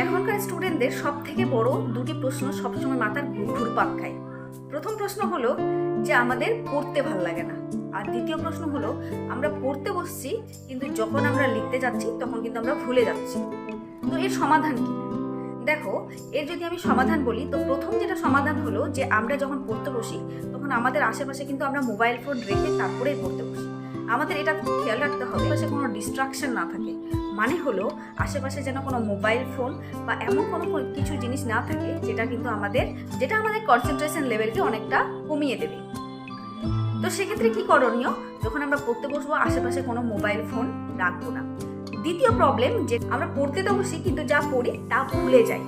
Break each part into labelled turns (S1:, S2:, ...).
S1: এখনকার স্টুডেন্টদের সব থেকে বড় দুটি প্রশ্ন সবসময় মাথার ঘুরপাক খায়। প্রথম প্রশ্ন হলো যে আমাদের পড়তে ভালো লাগে না। আর দ্বিতীয় প্রশ্ন হলো আমরা পড়তে বসছি, কিন্তু যখন আমরা লিখতে যাচ্ছি, তখন কিন্তু আমরা ভুলে যাচ্ছি। তো এর সমাধান কি? দেখো, এর যদি আমি সমাধান বলি, তো প্রথম যেটা সমাধান হলো যে আমরা যখন পড়তে বসি, তখন আমাদের আশেপাশে কিন্তু আমরা মোবাইল ফোন রেখে তারপরেই পড়তে বসি। আমাদের এটা খেয়াল রাখতে হবে পাশে কোনো ডিস্ট্রাকশন না থাকে। মানে হলো আশেপাশে যেন কোনো মোবাইল ফোন বা এমন কোনো কিছু জিনিস না থাকে, যেটা কিন্তু আমাদের, যেটা আমাদের কনসেন্ট্রেশন লেভেলকে অনেকটা কমিয়ে দেবে। তো সেক্ষেত্রে কি করণীয়? যখন আমরা পড়তে বসবো, আশেপাশে কোনো মোবাইল ফোন রাখব না। দ্বিতীয় প্রবলেম যে আমরা পড়তে তো বসি, কিন্তু যা পড়ি তা ভুলে যাই।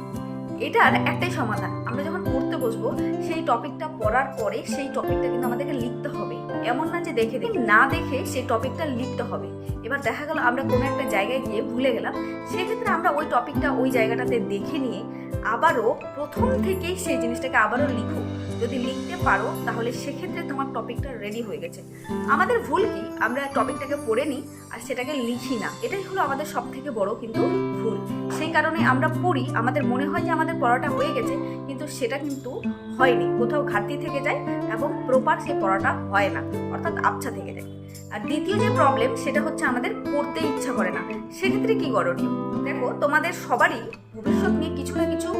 S1: এটার একটাই সমাধান। আমরা যখন পড়তে বসবো, সেই টপিকটা পড়ার পরে সেই টপিকটা কিন্তু আমাদেরকে লিখতে হবে। এমন না যে দেখে দেখি, না দেখে সেই টপিকটা লিখতে হবে। এবার দেখা গেল আমরা কোনো একটা জায়গায় গিয়ে ভুলে গেলাম, সেক্ষেত্রে আমরা ওই টপিকটা ওই জায়গাটাতে দেখে নিয়ে আবারও প্রথম থেকেই সেই জিনিসটাকে আবারও লিখো যদি লিখতে পারো, তাহলে সেক্ষেত্রে তোমার টপিকটা রেডি হয়ে গেছে। আমাদের ভুল কি? আমরা টপিকটাকে পড়ে নিই আর সেটাকে লিখি না। এটাই হলো আমাদের সব থেকে বড় কিন্তু ভুল। সেই কারণে আমরা পড়ি, আমাদের মনে হয় যে আমাদের পড়াটা হয়ে গেছে, কিন্তু সেটা কিন্তু হয়নি। কোথাও ঘাটতি থেকে যায় এবং প্রপার সেই পড়াটা হয় না, অর্থাৎ আবছা থেকে যায়। আর দ্বিতীয় যে প্রবলেম সেটা হচ্ছে আমাদের পড়তে ইচ্ছা করে না। সেক্ষেত্রে কি করণীয়? দেখো, তোমাদের সবারই ভবিষ্যৎ নিয়ে কিছু না কিছু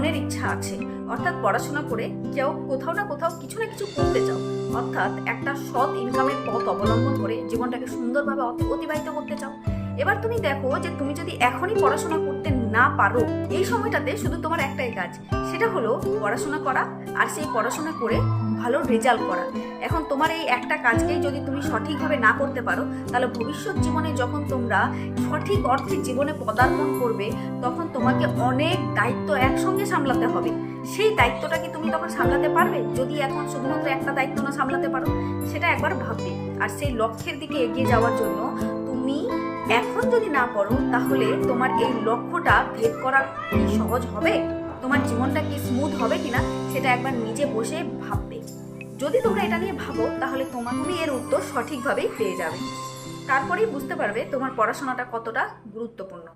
S1: মনের ইচ্ছা আছে। অর্থাৎ পড়াশোনা করে কেউ কোথাও না কোথাও কিছু না কিছু করতে চাও। অর্থাৎ একটা সৎ ইনকামের পথ অবলম্বন করে জীবনটাকে সুন্দরভাবে অতি- অতিবাহিত করতে চাও। এবার তুমি দেখো যে তুমি যদি এখনই পড়াশোনা করতে না পারো, এই সময়টাতে শুধু তোমার একটাই কাজ, সেটা হলো পড়াশোনা করা আর সেই পড়াশোনা করে ভালো রেজাল্ট করা। এখন তোমার এই একটা কাজকেই যদি তুমি সঠিকভাবে না করতে পারো, তাহলে ভবিষ্যৎ জীবনে যখন তোমরা সঠিক অর্থে জীবনে পদার্পণ করবে, তখন তোমাকে অনেক দায়িত্ব একসঙ্গে সামলাতে হবে। সেই দায়িত্বটা কি তুমি তখন সামলাতে পারবে? যদি এখন শুধুমাত্র একটা দায়িত্ব না সামলাতে পারো, সেটা একবার ভাববে। আর সেই লক্ষ্যের দিকে এগিয়ে যাওয়ার জন্য এখন যদি না পড়ো, তাহলে তোমার এই লক্ষ্যটা ভেদ করা কি সহজ হবে? তোমার জীবনটা কি স্মুথ হবে কিনা, সেটা একবার নিজে বসে ভাববে। যদি তোমরা এটা নিয়ে ভাবো, তাহলে তোমার তুমি এর উত্তর সঠিকভাবেই পেয়ে যাবে। তারপরেই বুঝতে পারবে তোমার পড়াশোনাটা কতটা গুরুত্বপূর্ণ।